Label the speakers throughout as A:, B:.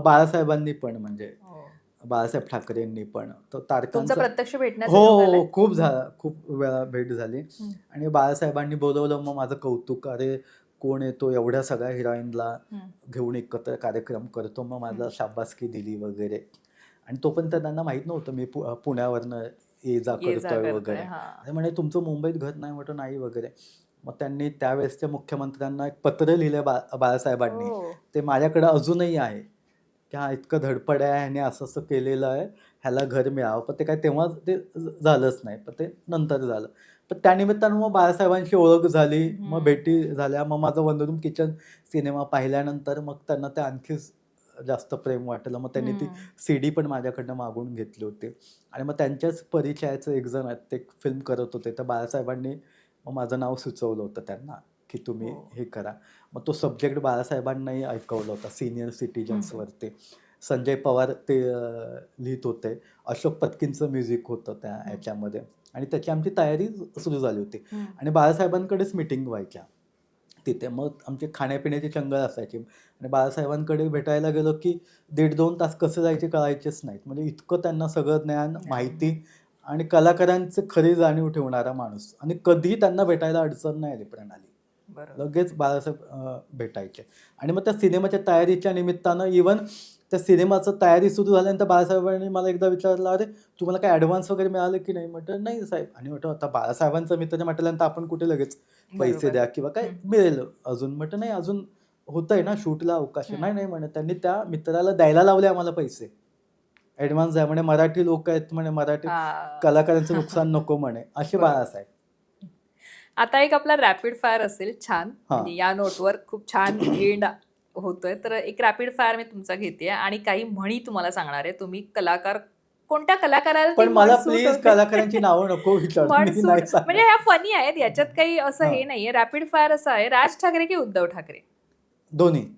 A: बाळासाहेबांनी पण म्हणजे
B: हो.
A: बाळासाहेब ठाकरेंनी पण. तो तारखांचा
B: प्रत्यक्ष
A: हो
B: भेटण्याचं
A: हो खूप झाला. खूप वेळा भेट झाली. आणि बाळासाहेबांनी बोलवलं मग माझं कौतुक अरे कोण येतो एवढ्या सगळ्या हिरोईनला घेऊन एकत्र कार्यक्रम करतो मग माझा. शाबासकी दिली वगैरे. आणि तो पण त्यांना माहीत नव्हतं मी पुण्यावरनं ये जा करतोय वगैरे.
B: हा.
A: आणि म्हणे तुमचं मुंबईत घर नाही म्हटलं नाही वगैरे. मग त्यांनी त्यावेळेसच्या मुख्यमंत्र्यांना एक पत्र लिहिलं बा बाळासाहेबांनी.
B: हो.
A: ते माझ्याकडे अजूनही आहे. की हा इतकं धडपड आहे ह्याने असं असं केलेलं आहे ह्याला घर मिळावं. पण ते काय तेव्हा ते झालंच नाही. पण ते नंतर झालं. पण त्यानिमित्तानं मग बाळासाहेबांशी ओळख झाली. मग. भेटी झाल्या. मग माझं वनरूम किचन सिनेमा पाहिल्यानंतर मग त्यांना ते आणखी जास्त प्रेम वाटलं. मग त्यांनी ती. सी डी पण माझ्याकडनं मागून घेतली होती. आणि मग त्यांच्याच परिचयाचं एक जण आहेत ते फिल्म करत होते. तर बाळासाहेबांनी मग माझं नाव सुचवलं होतं त्यांना. की तुम्ही
B: हो.
A: हे करा. मग तो सब्जेक्ट बाळासाहेबांनाही ऐकवला होता सिनियर सिटीजन्सवरती संजय पवार ते लिहित होते. अशोक पत्कींचं म्युझिक होतं त्या. ह्याच्यामध्ये. आणि त्याची आमची तयारी सुरू झाली होती. आणि बाळासाहेबांकडेच मिटिंग व्हायच्या. तिथे मग आमची खाण्यापिण्याची चंगळ असायची. आणि बाळासाहेबांकडे भेटायला गेलो की दीड दोन तास कसं जायचे कळायचेच नाहीत. म्हणजे इतकं त्यांना सगळं ज्ञान माहिती आणि कलाकारांचे खरी जाणीव ठेवणारा माणूस. आणि कधीही त्यांना भेटायला अडचण नाही आली प्रणाली. लगेच बाळासाहेब भेटायचे आणि मग त्या सिनेमाच्या तयारीच्या निमित्तानं इवन त्या सिनेमाचं तयारी सुरू झाल्यानंतर बाळासाहेबांनी मला एकदा विचारलं अरे तुम्हाला काय ॲडव्हान्स वगैरे मिळालं की नाही म्हटलं नाही साहेब आणि म्हटलं आता बाळासाहेबांचं मित्र म्हटल्यानंतर आपण कुठे लगेच पैसे. द्या किंवा काय. मिळेल अजून म्हटलं नाही अजून होतंय ना शूटला अवकाश आहे. नाही नाही म्हणे त्यांनी त्या मित्राला द्यायला लावले आम्हाला पैसे ॲडव्हान्स द्या म्हणे मराठी लोक आहेत म्हणे मराठी. कलाकारांचं नुकसान नको म्हणे असे. बाळासाहेब
B: आता एक आपला रॅपिड फायर असेल छान.
A: हा.
B: म्हणजे या नोटवर खूप छान एंड होतोय. तर एक रॅपिड फायर मी तुमचा घेते आणि काही म्हणी तुम्हाला सांगणार आहे. तुम्ही कलाकार कोणत्या कलाकाराला ती
A: पण
B: म्हण
A: मला प्लीज
B: होते?
A: कलाकारांची नावं नको विचारू.
B: म्हण
A: मी
B: सूट-
A: नाही सांगणार.
B: म्हणजे ह्या फनी आहेत. याच्यात काही असं
A: हा.
B: हे नाहीये. रॅपिड फायर असं आहे. राज ठाकरे की उद्धव ठाकरे?
A: दोन्ही.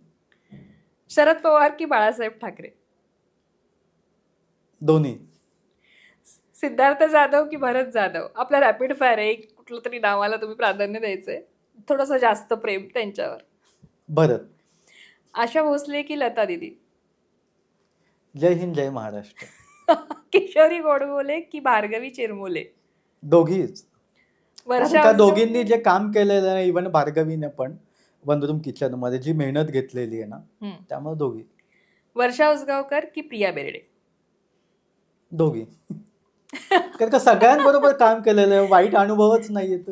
B: शरद पवार की बाळासाहेब ठाकरे?
A: दोन्ही.
B: सिद्धार्थ जाधव की भरत जाधव? आपला रॅपिड फायर आहे. एक कुठलं तरी नावाला तुम्ही प्राधान्य द्यायचंय. थोडस जास्त प्रेम त्यांच्यावर.
A: भरत
B: आशा भोसले की लता दिदी?
A: जय हिंद जय महाराष्ट्र.
B: किशोरी गोडबोले की भार्गवी चिरमुले?
A: दोघीच.
B: वर्षा
A: दोघींनी जे काम केलेलं आहे इव्हन भार्गवीने पण वनरूम किचनमध्ये जी मेहनत घेतलेली आहे ना
B: हम्म.
A: त्यामुळे दोघी.
B: वर्षा उसगावकर की प्रिया बेर्डे?
A: दोघी. कारण का सगळ्यांबरोबर काम केलेलं आहे वाईट अनुभवच नाही येत.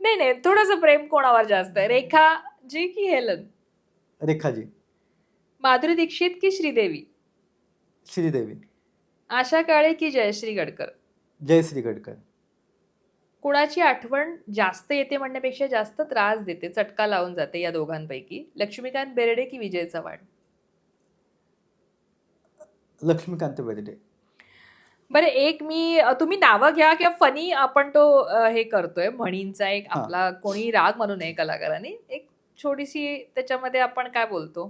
B: नाही नाही थोडस प्रेम कोणावर जास्त आहे? रेखा जी की हेलन?
A: रेखाजी.
B: माधुरी दीक्षित की श्रीदेवी?
A: श्रीदेवी.
B: आशा काळे की जयश्री गडकर?
A: जयश्री गडकर.
B: कुणाची आठवण जास्त येते म्हणण्यापेक्षा जास्त त्रास देते चटका लावून जाते या दोघांपैकी? लक्ष्मीकांत बेर्डे की विजय चव्हाण?
A: लक्ष्मीकांत बेर्डे.
B: बरं एक मी तुम्ही नावं घ्या किंवा फनी आपण तो अ, हे करतोय म्हणींचा एक
A: हा.
B: आपला कोणी राग म्हणू नये कलाकारांनी. एक छोटीशी त्याच्यामध्ये आपण काय बोलतो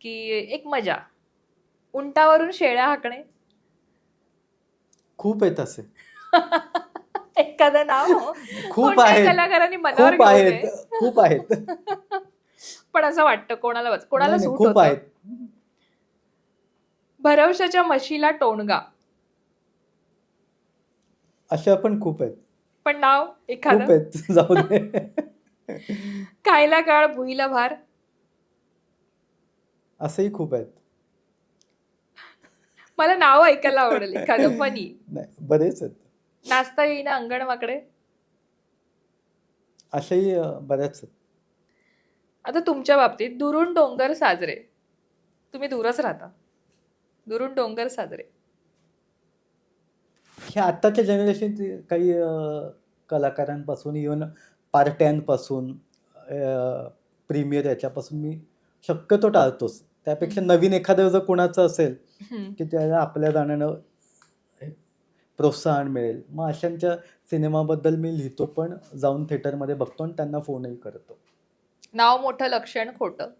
B: की एक मजा. उंटावरून शेळ्या हाकणे.
A: खूप आहेत असे.
B: एखादं नाव
A: खूप
B: कोणत्या
A: आहेत.
B: कलाकारांनी मनावर
A: खूप
B: घेऊ
A: आहेत.
B: नये.
A: खूप आहेत.
B: पण असं वाटतं कोणाला कोणाला
A: नाही, नाही,
B: सूट
A: खूप
B: होतं?
A: आहेत.
B: भरवशाच्या म्हशीला टोणगा.
A: अशा पण खूप आहेत.
B: पण नाव
A: खूप
B: एखादं
A: आहेत. जाऊ दे.
B: खायला काळ भुईला भार.
A: असेही खूप आहेत.
B: मला नाव ऐकायला आवडेल एखादं फनी.
A: नाही बरेच आहेत.
B: नाचता येईना अंगण वाकडे.
A: अशाही अं, बऱ्याच आहेत.
B: आता तुमच्या बाबतीत दुरून डोंगर साजरे. तुम्ही दूरच राहता. दुरून डोंगर साजरे.
A: हे आत्ताच्या जनरेशन काही कलाकारांपासून इवन पार्ट्यांपासून प्रीमियर याच्यापासून मी शक्यतो टाळतोच. त्यापेक्षा नवीन एखादं जर कोणाचं असेल. की त्याला आपल्या जाण्यानं प्रोत्साहन मिळेल. मग अशांच्या सिनेमाबद्दल मी लिहितो पण जाऊन थिएटरमध्ये बघतो आणि त्यांना फोनही करतो.
B: नाव मोठं लक्षण खोटं.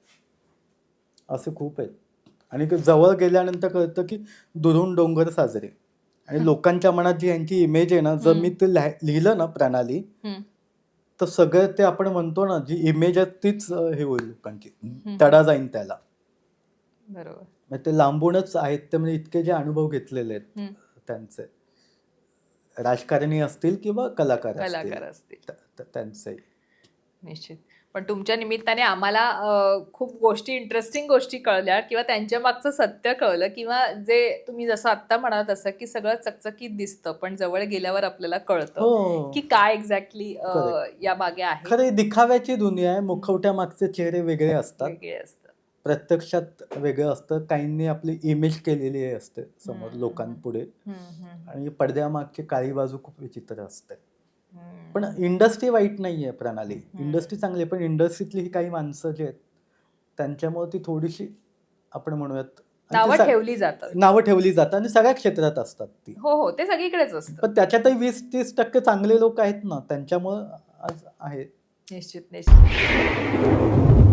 A: असे खूप आहेत. आणि जवळ गेल्यानंतर कळतं की दुरून डोंगर साजरे. आणि. लोकांच्या मनात जी यांची इमेज आहे ना जर. मी ते लिहा- लिहिलं ना प्रणाली. तर सगळं ते आपण म्हणतो ना जी इमेज आहे तीच अं, हे होईल लोकांची. तडा जाईन त्याला
B: बरोबर
A: म्हणजे ते लांबूनच आहेत ते म्हणजे इतके जे अनुभव घेतलेले आहेत. त्यांचे राजकारणी असतील किंवा कलाकार
B: कलाकार
A: असतील
B: असतील
A: त- त- त्यांचे
B: निश्चित पण तुमच्या निमित्ताने आम्हाला खूप गोष्टी इंटरेस्टिंग गोष्टी कळल्या किंवा त्यांच्या मागचं सत्य कळलं किंवा जे तुम्ही जसं आत्ता म्हणाल तसं की सगळं चकचकीत दिसतं पण जवळ गेल्यावर आपल्याला कळतं
A: हो.
B: की काय एक्झॅक्टली. या मागे आहे.
A: खरं दिखाव्याची दुनिया आहे मुखवट्या मागचे चेहरे वेगळे असतात.
B: वेगळे असतं
A: प्रत्यक्षात वेगळं असतं. काहींनी आपली इमेज केलेली असते समोर. लोकांपुढे. आणि पडद्यामागची काळी बाजू खूप विचित्र असते. पण इंडस्ट्री वाईट नाहीये प्रणाली.
B: हम्म.
A: इंडस्ट्री चांगली आहे पण इंडस्ट्रीतली ही काही माणसं जी आहेत त्यांच्यामुळे ती थोडीशी आपण म्हणूयात
B: नावं ठेवली जातात.
A: नावं ठेवली जातात आणि सगळ्या क्षेत्रात असतात ती.
B: हो हो ते सगळीकडेच असतं.
A: पण त्याच्यातही वीस तीस टक्के चांगले लोक आहेत ना त्यांच्यामुळं आज आहे.
B: निश्चित निश्चित.